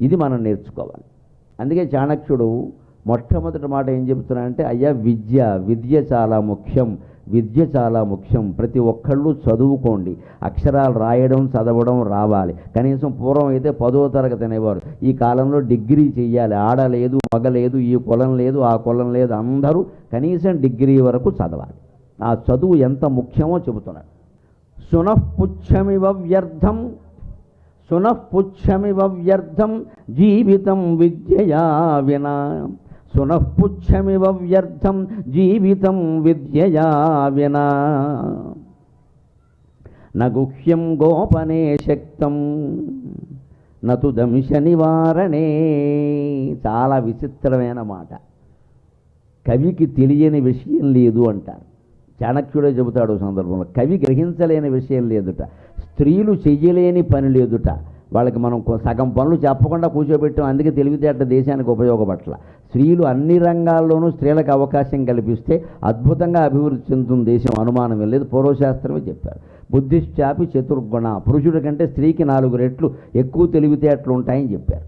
ఇది మనం నేర్చుకోవాలి. అందుకే చాణక్యుడు మొట్టమొదటి మాట ఏం చెబుతున్నాడంటే అయ్యా విద్య విద్య చాలా ముఖ్యం విద్య చాలా ముఖ్యం. ప్రతి ఒక్కళ్ళు చదువుకోండి. అక్షరాలు రాయడం చదవడం రావాలి. కనీసం పూర్వం అయితే పదో తరగతి అనేవారు. ఈ కాలంలో డిగ్రీ చెయ్యాలి. ఆడలేదు మగలేదు ఈ కులం లేదు ఆ కులం లేదు. అందరూ కనీసం డిగ్రీ వరకు చదవాలి. ఆ చదువు ఎంత ముఖ్యమో చెబుతున్నాడు. సునఃపుచ్చమివ వ్యర్థం సునఃపుచ్చమివ వ్యర్థం జీవితం విద్యయా వినా సునఃపుచ్చమివ వ్యర్థం జీవితం విద్యయా వినా నగుహ్యం గోపనే శక్తం నతు దంశ నివారణే చాలా విచిత్రమైన మాట। కవికి తెలియని విషయం లేదు అంటారు చాణక్యుడే చెబుతాడు సందర్భంలో కవి గ్రహించలేని విషయం లేదుట। స్త్రీలు చెయ్యలేని పని లేదుట. వాళ్ళకి మనం సగం పనులు చెప్పకుండా కూర్చోబెట్టాం. అందుకే తెలివితేట దేశానికి ఉపయోగపట్ల. స్త్రీలు అన్ని రంగాల్లోనూ స్త్రీలకు అవకాశం కల్పిస్తే అద్భుతంగా అభివృద్ధి చెందుతుంది దేశం. అనుమానం లేదు. పూర్వశాస్త్రమే చెప్పారు. బుద్ధిశ్చాపి చతుర్గుణ. పురుషుడి కంటే స్త్రీకి నాలుగు రెట్లు ఎక్కువ తెలివితేటలు ఉంటాయని చెప్పారు.